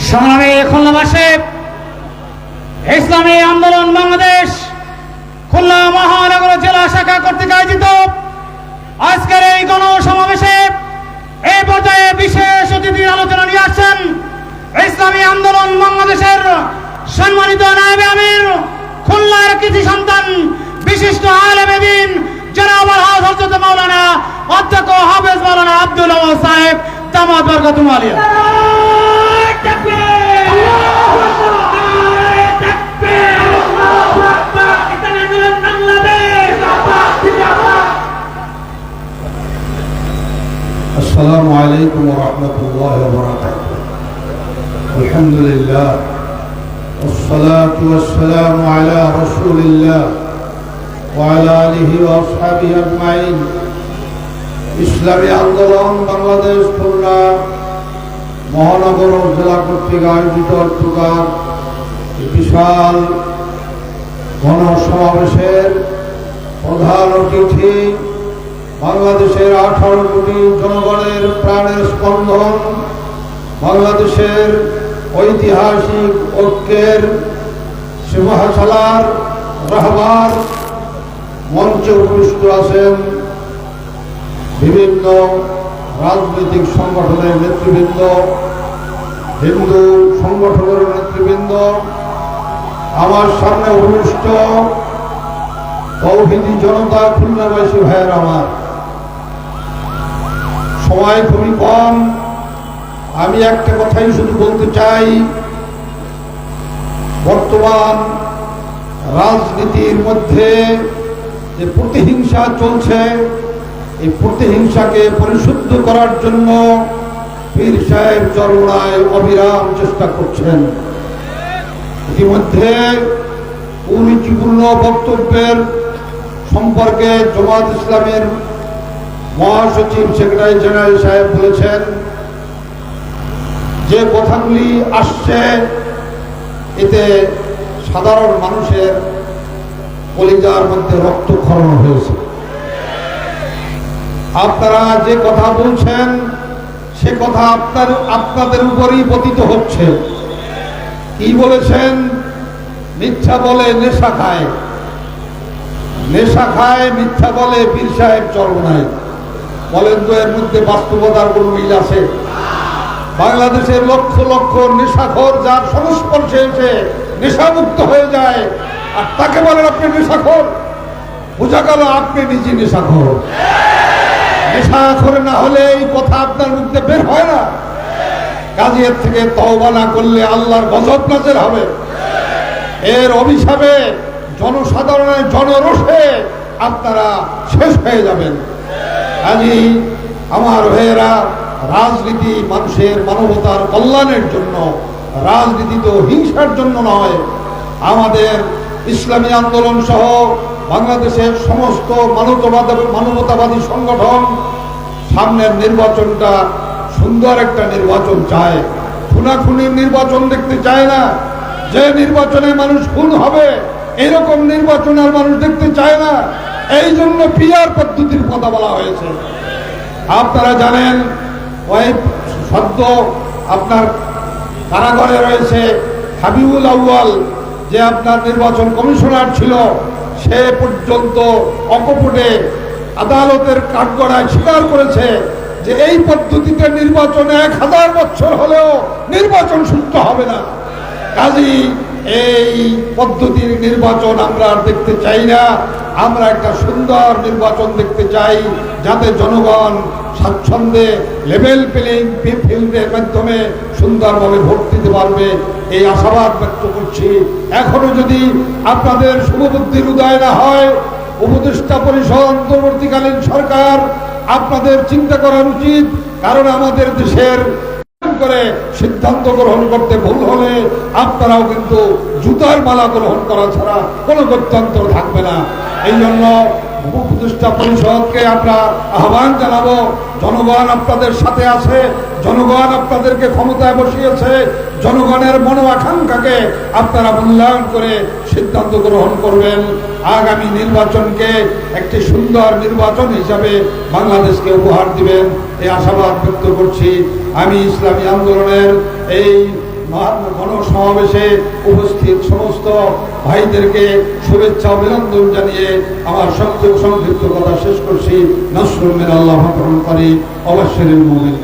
সংগ্রামী খুলনাবাসী ইসলামী আন্দোলন বাংলাদেশ, খুলনা মহানগর জেলা শাখা কর্তৃক আয়োজিত আজকের এই গণসমাবেশে এই পর্যায়ে বিশেষ অতিথির আলোচনা নিয়ে আসছেন ইসলামী আন্দোলন বাংলাদেশের সম্মানিত নায়েবে আমির, খুলনার কৃষি সন্তান, বিশিষ্ট আলেমে দিন জনাব হজরত মাওলানা অধ্যক্ষ হাফেজ মাওলানা আব্দুল সাহেব দামাত বরকাতুম السلام عليكم ورحمة الله وبركاته الحمد لله والصلاة والسلام على رسول الله وعلى آله وأصحابه أجمعين ইসলামী আন্দোলন বাংলাদেশ খুলনা মহানগর ও জেলা কর্তৃক আয়োজিত প্রকার বিশাল গণসমাবেশের প্রধান অতিথি বাংলাদেশের আঠারো কোটি জনগণের প্রাণের স্পন্দন, বাংলাদেশের ঐতিহাসিক ঐক্যের সিংহাশালার রাহবার মঞ্চে উপবিষ্ট আছেন বিভিন্ন রাজনৈতিক সংগঠনের নেতৃবৃন্দ, হিন্দু সংগঠনের নেতৃবৃন্দ। আমার সামনে উপবিষ্ট তৌহিদি জনতা খুলনাবাসী ভাইয়ের আমার। সময় খুবই কম। আমি একটা কথাই শুধু বলতে চাই, বর্তমান রাজনীতির মধ্যে যে প্রতিহিংসা চলছে, এই প্রতিহিংসাকে পরিশুদ্ধ করার জন্য পীর সাহেব চরমনায় অবিরাম চেষ্টা করছেন। ইতিমধ্যে কুরুচিপূর্ণ বক্তব্যের সম্পর্কে জমাত ইসলামের মহাসচিব সেক্রেটারি জেনারেল সাহেব বলেছেন, যে কথাগুলি আসছে, এতে সাধারণ মানুষের কলিজার মধ্যে রক্ত রক্তক্ষরণ হয়েছে। আপনারা যে কথা বলছেন, সে কথা আপনার, আপনাদের উপরই পতিত হচ্ছে। কি বলেছেন? মিথ্যা বলে নেশা খায়। নেশা খায়, মিথ্যা বলে পীর সাহেব চরমনায় বলেন তো এর মধ্যে বাস্তবতার কোন মিল আছে? বাংলাদেশের লক্ষ লক্ষ নেশাখোর যার সংস্পর্শে এসে নেশামুক্ত হয়ে যায়। আর তাকে বলেন আপনি নেশাখোর। বোঝা গেল আপনি নিজে নেশাখোর। নেশা করে না হলে এই কথা আপনার মধ্যে বের হয় না। কাজের থেকে তওবা না করলে আল্লাহর গজব নাজের হবে। এর অভিশাপে জনসাধারণের জনরোষে আপনারা শেষ হয়ে যাবেন। কাজী আমার ভাইয়েরা, রাজনীতি মানুষের মানবতার কল্যাণের জন্য, রাজনীতি তো হিংসার জন্য নয়, আমাদের ইসলামী আন্দোলন সহ বাংলাদেশের সমস্ত মানবতাবাদ, মানবতাবাদী সংগঠন সামনের নির্বাচনটা সুন্দর একটা নির্বাচন চায়। খুনাখুনির নির্বাচন দেখতে চায় না। যে নির্বাচনে মানুষ খুন হবে, এরকম নির্বাচন আর মানুষ দেখতে চায় না। এই জন্য পিয়ার পদ্ধতির কথা বলা হয়েছে। আপনারা জানেন ওই সদ্য আপনার কারাগারে রয়েছে হাবিবুল আউয়াল, যে আপনার নির্বাচন কমিশনার ছিল, সে পর্যন্ত অকপটে আদালতের কাঠগড়ায় স্বীকার করেছে যে এই পদ্ধতিতে নির্বাচনে এক হাজার বছর হলেও নির্বাচন সুস্থ হবে না। কাজী এই পদ্ধতির নির্বাচন আমরা দেখতে চাই না। আমরা একটা সুন্দর নির্বাচন দেখতে চাই যাতে জনগণ স্বাচ্ছন্দ্যে লেভেল প্লেইং ফিল্ডের মাধ্যমে সুন্দরভাবে ভোট দিতে পারবে। এই আশাবাদ ব্যক্ত করছি। এখনও যদি আপনাদের শুভবুদ্ধির উদয় না হয়, উপদেষ্টা পরিষদ অন্তর্বর্তীকালীন সরকার, আপনাদের চিন্তা করা উচিত, কারণ আমাদের দেশের করে সিদ্ধান্ত গ্রহণ করতে ভুল হলে আপনারাও কিন্তু জুতার মালা গ্রহণ করা ছাড়া কোনো গত্যন্তর থাকবে না। এই জন্য উপদেষ্টা পরিষদকে আমরা আহ্বান জানাব। জনগণ আপনাদের সাথে আছে, জনগণ আপনাদেরকে ক্ষমতায় বসিয়েছে, জনগণের মনো আকাঙ্ক্ষাকে আপনারা মূল্যায়ন করে সিদ্ধান্ত গ্রহণ করবেন। আগামী নির্বাচনকে একটি সুন্দর নির্বাচন হিসাবে বাংলাদেশকে উপহার দিবেন। এই আশাবাদ ব্যক্ত করছি। আমি ইসলামী আন্দোলনের এই গণসমাবেশে উপস্থিত সমস্ত ভাইদেরকে শুভেচ্ছা অভিনন্দন জানিয়ে আমার সংক্ষিপ্ত কথা শেষ করছি। নসরুল মিন আল্লাহ করি অবশ্যই মুমিন